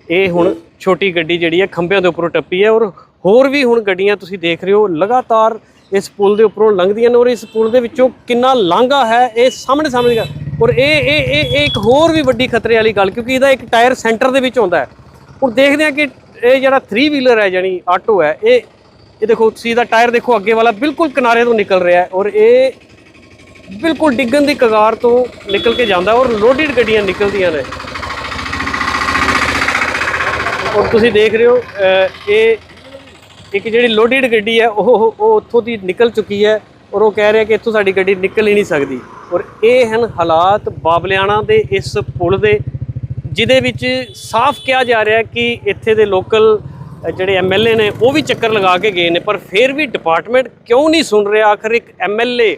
[SPEAKER 1] ਇਹ ਹੁਣ ਛੋਟੀ ਗੱਡੀ ਜਿਹੜੀ ਹੈ ਖੰਭਿਆਂ ਦੇ ਉੱਪਰੋਂ ਟੱਪੀ ਹੈ ਔਰ ਹੋਰ ਵੀ ਹੁਣ ਗੱਡੀਆਂ ਤੁਸੀਂ ਦੇਖ ਰਹੇ ਹੋ, ਲਗਾਤਾਰ ਇਸ ਪੁਲ ਦੇ ਉੱਪਰੋਂ ਲੰਘਦੀਆਂ ਨੇ ਔਰ ਇਸ ਪੁਲ ਦੇ ਵਿੱਚੋਂ ਕਿੰਨਾ ਲਾਂਘਾ ਹੈ ਇਹ ਸਾਹਮਣੇ ਸਾਹਮਣੇ ਦਾ ਔਰ ਇਹ ਇਹ ਇਹ ਇਹ ਇੱਕ ਹੋਰ ਵੀ ਵੱਡੀ ਖਤਰੇ ਵਾਲੀ ਗੱਲ, ਕਿਉਂਕਿ ਇਹਦਾ ਇੱਕ ਟਾਇਰ ਸੈਂਟਰ ਦੇ ਵਿੱਚ ਆਉਂਦਾ ਹੈ। ਹੁਣ ਦੇਖਦੇ ਹਾਂ ਕਿ ਇਹ ਜਿਹੜਾ 3 ਵੀਲਰ ਹੈ ਜਾਨੀ ਆਟੋ ਹੈ, ਇਹ ਇਹ ਦੇਖੋ, ਤੁਸੀਂ ਇਹਦਾ ਟਾਇਰ ਦੇਖੋ, ਅੱਗੇ ਵਾਲਾ ਬਿਲਕੁਲ ਕਿਨਾਰੇ ਤੋਂ ਨਿਕਲ ਰਿਹਾ ਹੈ ਔਰ ਇਹ ਬਿਲਕੁਲ ਡਿੱਗਣ ਦੀ ਕਗਾਰ ਤੋਂ ਨਿਕਲ ਕੇ ਜਾਂਦਾ ਔਰ ਲੋਡਡ ਗੱਡੀਆਂ ਨਿਕਲਦੀਆਂ ਨੇ। ਔਰ ਤੁਸੀਂ ਦੇਖ ਰਹੇ ਹੋ ਇਹ ਇੱਕ ਜਿਹੜੀ ਲੋਡਡ ਗੱਡੀ ਹੈ, ਉਹ ਉਹ ਉੱਥੋਂ ਦੀ ਨਿਕਲ ਚੁੱਕੀ ਹੈ ਔਰ ਉਹ ਕਹਿ ਰਿਹਾ ਕਿ ਇੱਥੋਂ ਸਾਡੀ ਗੱਡੀ ਨਿਕਲ ਹੀ ਨਹੀਂ ਸਕਦੀ। ਔਰ ਇਹ ਹਨ ਹਾਲਾਤ ਬਾਬਲਿਆਣਾ ਦੇ ਇਸ ਪੁਲ ਦੇ, ਜਿਹਦੇ ਵਿੱਚ ਸਾਫ਼ ਕਿਹਾ ਜਾ ਰਿਹਾ ਕਿ ਇੱਥੇ ਦੇ ਲੋਕਲ ਜਿਹੜੇ ਐਮਐਲਏ ਨੇ, ਉਹ ਵੀ ਚੱਕਰ ਲਗਾ ਕੇ ਗਏ ਨੇ, ਪਰ ਫਿਰ ਵੀ ਡਿਪਾਰਟਮੈਂਟ ਕਿਉਂ ਨਹੀਂ ਸੁਣ ਰਿਹਾ? ਆਖਰ ਇੱਕ ਐਮਐਲਏ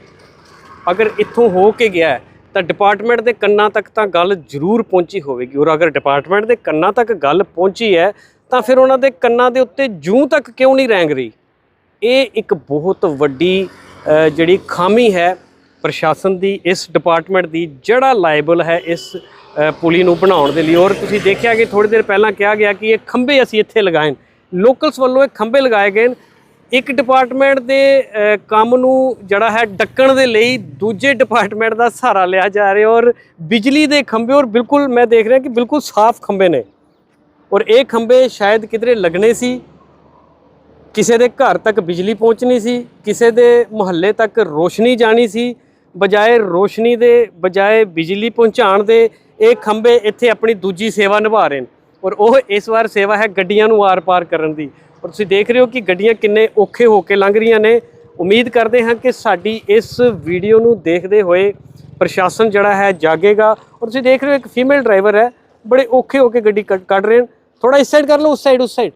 [SPEAKER 1] ਅਗਰ ਇੱਥੋਂ ਹੋ ਕੇ ਗਿਆ ਤਾਂ ਡਿਪਾਰਟਮੈਂਟ ਦੇ ਕੰਨਾਂ ਤੱਕ ਤਾਂ ਗੱਲ ਜ਼ਰੂਰ ਪਹੁੰਚੀ ਹੋਵੇਗੀ। ਔਰ ਅਗਰ ਡਿਪਾਰਟਮੈਂਟ ਦੇ ਕੰਨਾਂ ਤੱਕ ਗੱਲ ਪਹੁੰਚੀ ਹੈ, ਤਾਂ ਫਿਰ ਉਹਨਾਂ ਦੇ ਕੰਨਾਂ ਦੇ ਉੱਤੇ ਜੂੰ ਤੱਕ ਕਿਉਂ ਨਹੀਂ ਰੈਂਗ ਰਹੀ? ਇਹ ਇੱਕ ਬਹੁਤ ਵੱਡੀ ਜਿਹੜੀ ਖਾਮੀ ਹੈ ਪ੍ਰਸ਼ਾਸਨ ਦੀ, ਇਸ ਡਿਪਾਰਟਮੈਂਟ ਦੀ, ਜਿਹੜਾ ਲਾਇਬਲ ਹੈ ਇਸ ਪੁਲੀ ਨੂੰ ਬਣਾਉਣ ਦੇ ਲਈ। ਔਰ ਤੁਸੀਂ ਦੇਖਿਆ ਕਿ ਥੋੜੀ ਦੇਰ ਪਹਿਲਾਂ ਕਿਹਾ ਗਿਆ ਕਿ ਇਹ ਖੰਭੇ ਅਸੀਂ ਇੱਥੇ ਲਗਾਏ ਲੋਕਲਸ ਵੱਲੋਂ ਇਹ ਖੰਭੇ ਲਗਾਏ ਗਏ ਨੇ। ਇੱਕ ਡਿਪਾਰਟਮੈਂਟ ਦੇ ਕੰਮ ਨੂੰ ਜਿਹੜਾ ਹੈ ਡੱਕਣ ਦੇ ਲਈ ਦੂਜੇ ਡਿਪਾਰਟਮੈਂਟ ਦਾ ਸਹਾਰਾ ਲਿਆ ਜਾ ਰਿਹਾ ਔਰ ਬਿਜਲੀ ਦੇ ਖੰਭੇ, ਔਰ ਬਿਲਕੁਲ ਮੈਂ ਦੇਖ ਰਿਹਾ ਕਿ ਬਿਲਕੁਲ ਸਾਫ਼ ਖੰਭੇ ਨੇ। ਔਰ ਇਹ ਖੰਭੇ ਸ਼ਾਇਦ ਕਿਧਰੇ ਲੱਗਣੇ ਸੀ, ਕਿਸੇ ਦੇ ਘਰ ਤੱਕ ਬਿਜਲੀ ਪਹੁੰਚਣੀ ਸੀ, ਕਿਸੇ ਦੇ ਮੁਹੱਲੇ ਤੱਕ ਰੋਸ਼ਨੀ ਜਾਣੀ ਸੀ, ਬਜਾਏ ਰੋਸ਼ਨੀ ਦੇ, ਬਜਾਏ ਬਿਜਲੀ ਪਹੁੰਚਾਉਣ ਦੇ, ਇਹ ਖੰਭੇ ਇੱਥੇ ਆਪਣੀ ਦੂਜੀ ਸੇਵਾ ਨਿਭਾ ਰਹੇ ਨੇ। ਔਰ ਉਹ ਇਸ ਵਾਰ ਸੇਵਾ ਹੈ ਗੱਡੀਆਂ ਨੂੰ ਆਰ-ਪਾਰ ਕਰਨ ਦੀ। ਔਰ ਤੁਸੀਂ ਦੇਖ ਰਹੇ ਹੋ ਕਿ ਗੱਡੀਆਂ ਕਿੰਨੇ ਔਖੇ ਹੋ ਕੇ ਲੰਘ ਰਹੀਆਂ ਨੇ। ਉਮੀਦ ਕਰਦੇ ਹਾਂ ਕਿ ਸਾਡੀ ਇਸ ਵੀਡੀਓ ਨੂੰ ਦੇਖਦੇ ਹੋਏ ਪ੍ਰਸ਼ਾਸਨ ਜਿਹੜਾ ਹੈ ਜਾਗੇਗਾ। ਔਰ ਤੁਸੀਂ ਦੇਖ ਰਹੇ ਹੋ ਇੱਕ ਫੀਮੇਲ ਡਰਾਈਵਰ ਹੈ, ਬੜੇ ਔਖੇ ਹੋ ਕੇ ਗੱਡੀ ਕੱਢ ਕੱਢ ਰਹੇ ਨੇ ਥੋੜਾ ਇਸ ਸਾਈਡ ਕਰ ਲਓ, ਉਸ ਸਾਈਡ ਉਸ ਸਾਈਡ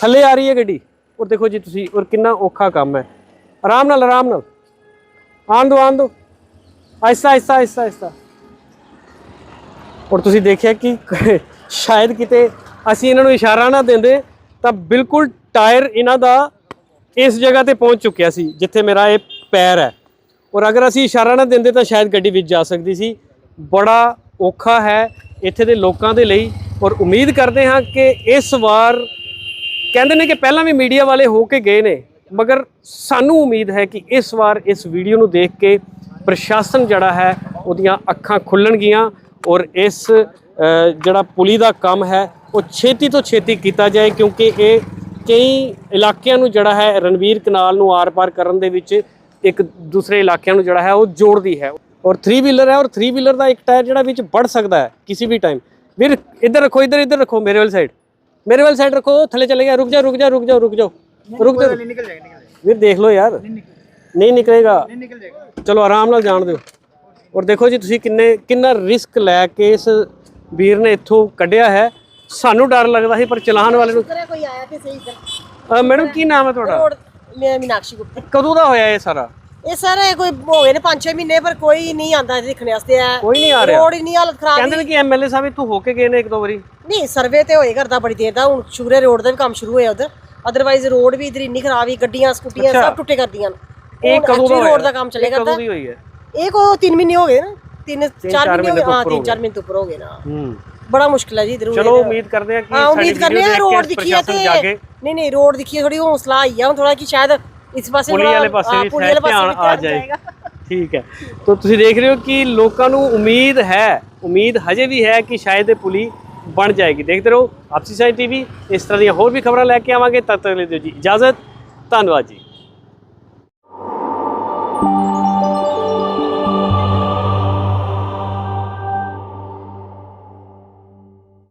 [SPEAKER 1] ਥੱਲੇ ਆ ਰਹੀ ਹੈ ਗੱਡੀ। ਔਰ ਦੇਖੋ ਜੀ ਤੁਸੀਂ, ਔਰ ਕਿੰਨਾ ਔਖਾ ਕੰਮ ਹੈ। ਆਰਾਮ ਨਾਲ ਆਰਾਮ ਨਾਲ। ਆਉਣ ਦਿਓ ਆਉਣ ਦਿਓ। ਆਹਿਸਤਾ ਆਹਿਸਤਾ ਆਹਿਸਤਾ ਆਹਿਸਤਾ। ਔਰ ਤੁਸੀਂ ਦੇਖਿਆ ਕਿ ਸ਼ਾਇਦ ਕਿਤੇ ਅਸੀਂ ਇਹਨਾਂ ਨੂੰ ਇਸ਼ਾਰਾ ਨਾ ਦਿੰਦੇ। ਤਾਂ ਬਿਲਕੁਲ ਟਾਇਰ ਇਹਨਾਂ ਦਾ ਇਸ ਜਗ੍ਹਾ ਤੇ ਪਹੁੰਚ ਚੁੱਕਿਆ ਸੀ, ਜਿੱਥੇ ਮੇਰਾ ਇਹ ਪੈਰ ਹੈ। ਔਰ ਅਗਰ ਅਸੀਂ ਇਸ਼ਾਰਾ ਨਾ ਦਿੰਦੇ ਤਾਂ ਸ਼ਾਇਦ ਗੱਡੀ ਵਿੱਚ ਜਾ ਸਕਦੀ ਸੀ। ਬੜਾ ਔਖਾ ਹੈ ਇੱਥੇ ਦੇ ਲੋਕਾਂ ਦੇ ਲਈ। ਔਰ ਉਮੀਦ ਕਰਦੇ ਹਾਂ ਕਿ ਇਸ ਵਾਰ ਕਹਿੰਦੇ ਨੇ ਕਿ ਪਹਿਲਾਂ ਵੀ ਮੀਡੀਆ ਵਾਲੇ ਹੋ ਕੇ ਗਏ ਨੇ, ਮਗਰ ਸਾਨੂੰ ਉਮੀਦ ਹੈ ਕਿ ਇਸ ਵਾਰ ਇਸ ਵੀਡੀਓ ਨੂੰ ਦੇਖ ਕੇ ਪ੍ਰਸ਼ਾਸਨ ਜਿਹੜਾ ਹੈ, ਉਹਦੀਆਂ ਅੱਖਾਂ ਖੁੱਲਣਗੀਆਂ। ਔਰ ਇਸ ਜਿਹੜਾ ਪੁਲੀ ਦਾ ਕੰਮ ਹੈ ਉਹ ਛੇਤੀ ਤੋਂ ਛੇਤੀ ਕੀਤਾ ਜਾਏ ਕਿਉਂਕਿ ਇਹ ਕਈ ਇਲਾਕਿਆਂ ਨੂੰ ਜਿਹੜਾ ਹੈ ਰਣਵੀਰ ਕਨਾਲ ਨੂੰ ਆਰ-ਪਾਰ ਕਰਨ ਦੇ ਵਿੱਚ ਇੱਕ ਦੂਸਰੇ ਇਲਾਕਿਆਂ ਨੂੰ ਜਿਹੜਾ ਹੈ ਉਹ ਜੋੜਦੀ ਹੈ। ਔਰ 3 ਵੀਲਰ ਹੈ ਔਰ 3 ਵੀਲਰ ਦਾ ਇੱਕ ਟਾਇਰ ਜਿਹੜਾ ਵਿੱਚ ਵੱਢ ਸਕਦਾ ਹੈ ਕਿਸੇ ਵੀ ਟਾਈਮ ਵੀਰ ਇੱਧਰ ਰੱਖੋ ਇੱਧਰ ਇੱਧਰ ਰੱਖੋ ਮੇਰੇ ਵਾਲੀ ਸਾਈਡ ਮੇਰੇ ਵਾਲੀ ਸਾਈਡ ਰੱਖੋ ਥੱਲੇ ਚਲੇ ਗਿਆ ਰੁਕ ਜਾ ਰੁਕ ਜਾ ਰੁਕ ਜਾ ਰੁਕ ਜਾਓ। ਰੁਕ ਜਾ।
[SPEAKER 5] ਨਿਕਲ ਜਾਏਗਾ ਨਿਕਲ
[SPEAKER 1] ਵੀਰ ਦੇਖ ਲਓ ਯਾਰ। ਨਹੀਂ ਨਿਕਲੇਗਾ।
[SPEAKER 5] ਨਿਕਲ ਜਾਏਗਾ।
[SPEAKER 1] ਚਲੋ ਆਰਾਮ ਨਾਲ ਜਾਣ ਦਿਓ। ਔਰ ਦੇਖੋ ਜੀ ਤੁਸੀਂ ਕਿੰਨੇ ਕਿੰਨਾ ਰਿਸਕ ਲੈ ਕੇ ਇਸ ਵੀਰ ਨੇ ਇੱਥੋਂ ਕੱਢਿਆ ਹੈ। ਸਾਨੂੰ ਡਰ ਲੱਗਦਾ ਸੀ ਪਰ ਚਲਾਉਣ ਵਾਲੇ ਨੂੰ
[SPEAKER 6] ਕੋਈ ਆਇਆ ਤੇ ਸਹੀ ਕਰ
[SPEAKER 1] ਮੈਡਮ ਕੀ ਨਾਮ ਹੈ ਤੁਹਾਡਾ?
[SPEAKER 6] ਮੈਂ ਮੀਨਾਕਸ਼ੀ ਗੁਪਤਾ।
[SPEAKER 1] ਕਦੋਂ ਦਾ ਹੋਇਆ ਇਹ ਸਾਰਾ?
[SPEAKER 6] ਇਹ ਸਰ ਇਹ ਕੋਈ ਹੋ ਗਏ ਨੇ 5-6 ਮਹੀਨੇ ਪਰ ਕੋਈ ਨਹੀਂ ਆਂਦਾ ਦੇਖਣ ਵਾਸਤੇ ਆ।
[SPEAKER 1] ਕੋਈ ਨਹੀਂ ਆ ਰਿਹਾ।
[SPEAKER 6] ਰੋਡ ਨਹੀਂ ਹਾਲਤ ਖਰਾਬ
[SPEAKER 1] ਕਹਿੰਦੇ ਨੇ ਕਿ ਐਮਐਲਏ ਸਾਹਿਬ ਇੱਥੋਂ ਹੋ ਕੇ ਗਏ ਨੇ ਇੱਕ ਦੋ ਵਾਰੀ।
[SPEAKER 6] ਨਹੀਂ ਸਰਵੇ ਤੇ ਹੋਏ ਕਰਦਾ ਬੜੀ ਦੇਰ ਦਾ ਹੁਣ ਸ਼ੂਰੇ ਰੋਡ ਦਾ ਵੀ ਕੰਮ ਸ਼ੁਰੂ ਹੋਇਆ ਉਧਰ। ਅਦਰਵਾਈਜ਼ ਰੋਡ ਵੀ ਇਧਰ ਇੰਨੀ ਖਰਾਬ ਹੀ ਗੱਡੀਆਂ ਸਕੂਟੀਆਂ। ਸਭ ਟੁੱਟੇ ਕਰਦੀਆਂ ਨੇ।
[SPEAKER 1] ਇਹ ਕਦੋਂ ਦਾ
[SPEAKER 6] ਰੋਡ ਦਾ ਕੰਮ ਚੱਲੇ
[SPEAKER 1] ਇਹ ਕਦੋਂ
[SPEAKER 6] ਕਰਦਾ।
[SPEAKER 1] ਦੀ ਹੋਈ ਹੈ?
[SPEAKER 6] ਇਹ ਕੋ 3 ਮਹੀਨੇ ਹੋ ਗਏ ਨਾ। 3
[SPEAKER 1] ਚਾਰ
[SPEAKER 6] 4 ਮਹੀਨੇ ਹੋ ਗਏ। ਹਾਂ
[SPEAKER 1] ਉੱਪਰ ਹੋ
[SPEAKER 6] 3-4 ਮਹੀਨੇ ਤੋਂ ਉੱਪਰ ਹੋ ਗਏ ਨਾ।
[SPEAKER 1] ਹੂੰ।
[SPEAKER 6] ਬੜਾ ਮੁਸ਼ਕਿਲ ਹੈ ਜੀ ਇਧਰ
[SPEAKER 1] ਚਲੋ ਉਮੀਦ ਕਰਦੇ ਹਾਂ ਕਿ
[SPEAKER 6] ਹਾਂ
[SPEAKER 1] ਸਾਡੀ
[SPEAKER 6] ਉਮੀਦ
[SPEAKER 1] ਵੀਡੀਓ
[SPEAKER 6] ਆ ਰੋਡ
[SPEAKER 1] ਕੇ
[SPEAKER 6] ਦਿਖੀ ਆ
[SPEAKER 1] ਪ੍ਰਸ਼ਾਸਨ
[SPEAKER 6] ਤੇ ਨਹੀਂ ਨਹੀਂ ਰੋਡ ਦਿਖੀ ਥੋੜੀ ਹੌਸਲਾ ਆਈ ਆ ਹੁਣ ਥੋੜਾ ਕਿ ਸ਼ਾਇਦ ਇਸ ਪਾਸੇ
[SPEAKER 1] ਪੁਲੀ ਵਾਲੇ ਪਾਸੇ ਵੀ ਧਿਆਨ ਆ
[SPEAKER 6] ਜਾਏਗਾ।
[SPEAKER 1] ਠੀਕ ਹੈ। ਤਾਂ ਤੁਸੀਂ ਦੇਖ ਰਹੇ ਹੋ ਕਿ ਲੋਕਾਂ ਨੂੰ ਉਮੀਦ ਹੈ ਉਮੀਦ ਹਜੇ ਵੀ ਹੈ ਕਿ ਸ਼ਾਇਦ ਇਹ ਪੁਲੀ ਬਣ ਜਾਏਗੀ। ਦੇਖਦੇ ਰਹੋ ਆਪਸੀ ਸਾਈ ਟੀਵੀ ਇਸ ਤਰ੍ਹਾਂ ਦੀਆਂ ਹੋਰ ਵੀ ਖਬਰਾਂ ਲੈ ਕੇ ਆਵਾਂਗੇ। ਤਦ ਤੱਕ ਲਈ ਦਿਓ ਜੀ ਇਜਾਜ਼ਤ। ਧੰਨਵਾਦ ਜੀ।